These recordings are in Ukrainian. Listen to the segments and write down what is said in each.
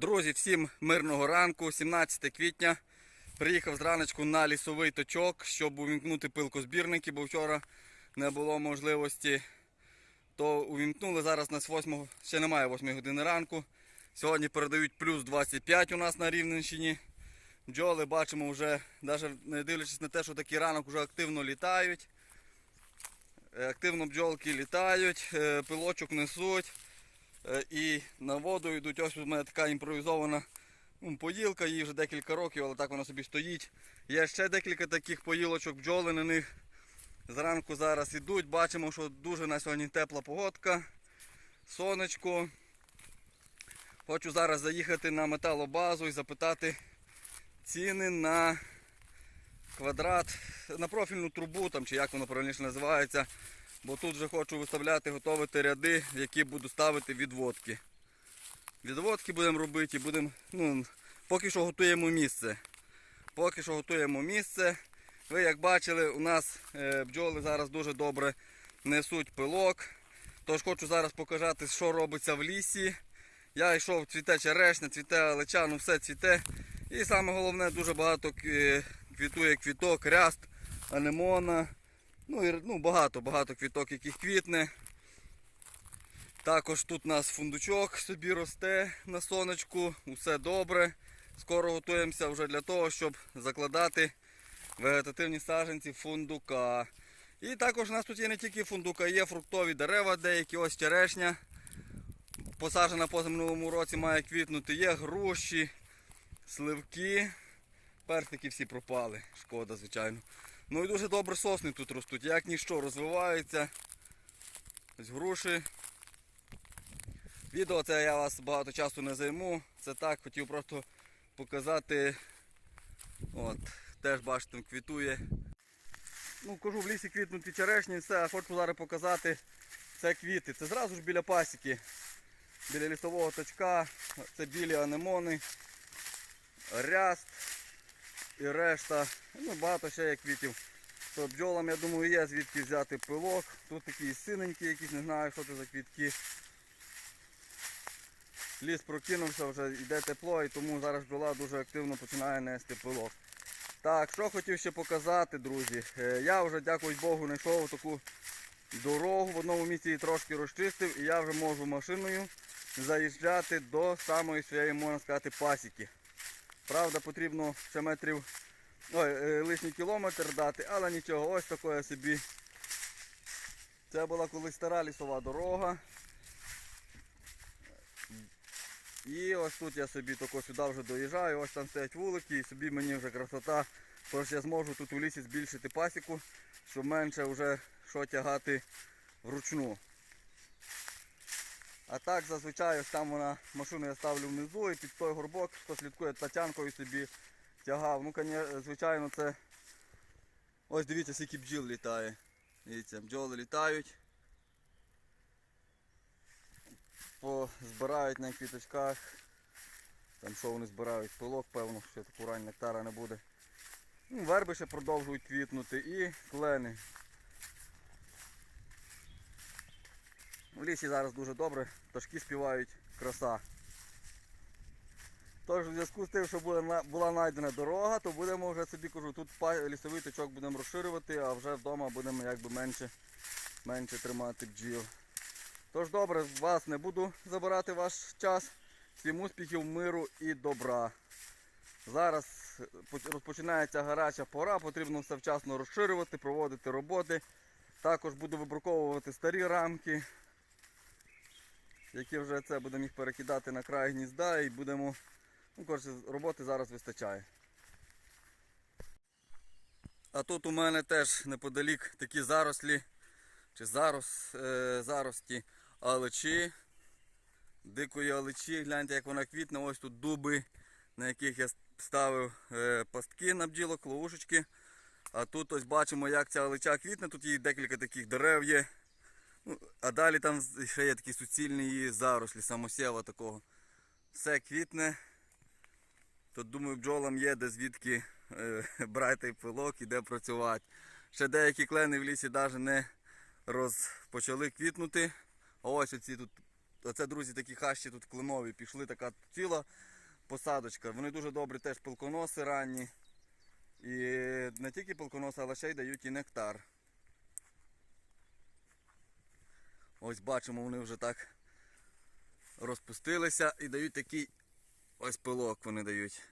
Друзі, всім мирного ранку, 17 квітня. Приїхав зраночку на лісовий точок, щоб увімкнути пилкозбірники, бо вчора не було можливості. То увімкнули зараз на 8, ще немає 8 години ранку. Сьогодні передають плюс 25 у нас на Рівненщині. Бджоли бачимо вже, навіть не дивлячись на те, що такий ранок вже активно літають. Е, Активно бджолки літають, е, пилочок несуть. Е, І на воду йдуть. Ось у мене така імпровізована ну, поїлка, їй вже декілька років, але так вона собі стоїть. Є ще декілька таких поїлочок, бджоли на них. Зранку зараз ідуть. Бачимо, що дуже на сьогодні тепла погодка. Сонечко. Хочу зараз заїхати на металобазу і запитати ціни на квадрат, на профільну трубу, там, чи як воно правильніше називається. Бо тут вже хочу виставляти, готувати ряди, які буду ставити відводки. Відводки будемо робити будемо. Ну, поки що готуємо місце. Поки що готуємо місце. Ви як бачили, у нас е, бджоли зараз дуже добре несуть пилок. Тож хочу зараз показати, що робиться в лісі. Я йшов, цвіте черешня, цвіте алеча, ну все цвіте. І саме головне, дуже багато квітує квіток, ряст, анемона. Ну, і, ну багато, багато квіток, яких квітне. Також тут у нас фундучок собі росте на сонечку, усе добре. Скоро готуємося вже для того, щоб закладати вегетативні саджанці фундука. І також у нас тут є не тільки фундука, є фруктові дерева, деякі ось черешня. Посаджена позаминулому році має квітнути. Є груші, сливки. Персики всі пропали. Шкода, звичайно. Ну і дуже добре сосни тут ростуть, як ніщо розвиваються. Ось груші. Відео це я вас багато часу не займу. Це так, хотів просто показати. От, теж бачите, квітує. Ну, кажу, в лісі квітнуть і черешні, все, а хочу зараз показати. Це квіти. Це зразу ж біля пасіки, біля лісового точка. Це білі анемони, ряст і решта. Ну, багато ще є квітів. То бджолам, я думаю, є звідки взяти пилок. Тут такі синенькі, якісь не знаю, що це за квітки. Ліс прокинувся, вже йде тепло і тому зараз бджола дуже активно починає нести пилок. Так, що хотів ще показати, друзі. Е, Я вже, дякую Богу, знайшов таку дорогу. В одному місці її трошки розчистив і я вже можу машиною заїжджати до самої своєї, можна сказати, пасіки. Правда, потрібно ще метрів ой, е, лишній кілометр дати, але нічого, ось таке собі. Це була колись стара лісова дорога. І ось тут я собі тако сюди вже доїжджаю, ось там стоять вулики і собі мені вже красота. Тож я зможу тут у лісі збільшити пасіку, щоб менше вже що тягати вручну. А так зазвичай ось там вона машину я ставлю внизу і під той горбок, хто слідкує тачанкою собі тягав. Ну, звичайно, це ось дивіться, скільки бджіл літає. Дивіться, бджоли літають. Збирають на квіточках. Там що вони збирають? Пилок, певно, що таку рань нектара не буде. Ну, верби ще продовжують квітнути і клени. В лісі зараз дуже добре, пташки співають, краса. Тож, у зв'язку з тим, що буде була знайдена дорога, то будемо вже собі кажу, тут лісовий точок будемо розширювати, а вже вдома будемо якби менше, менше тримати бджіл. Тож добре, вас не буду забирати ваш час. Всім успіхів, миру і добра. Зараз розпочинається гаряча пора, потрібно все вчасно розширювати, проводити роботи. Також буду вибруковувати старі рамки, які вже це будемо їх перекидати на край гнізда і будемо. Ну, коротше, роботи зараз вистачає. А тут у мене теж неподалік такі зарослі чи зарос, е, зарості алечі, дикої алечі. Гляньте, як вона квітне. Ось тут дуби, на яких я ставив е, пастки на бджілок, ловушечки. А тут ось бачимо, як ця алеча квітне. Тут є декілька таких дерев є. А далі там ще є такі суцільні зарослі, самосєва такого. Все квітне. Тут думаю, бджолам є де звідки е, брати пилок і де працювати. Ще деякі клени в лісі навіть не розпочали квітнути. А ось оці тут Оце, друзі, такі хащі тут клинові. Пішли така ціла посадочка. Вони дуже добрі теж пилконоси ранні. І не тільки пилконоси, але ще й дають і нектар. Ось бачимо, вони вже так розпустилися і дають такий ось пилок вони дають.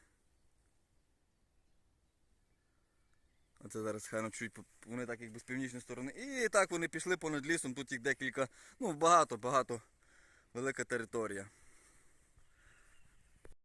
Оце зараз хай чуть вони так якби з північної сторони. І так вони пішли понад лісом, тут їх декілька, ну багато, багато, велика територія.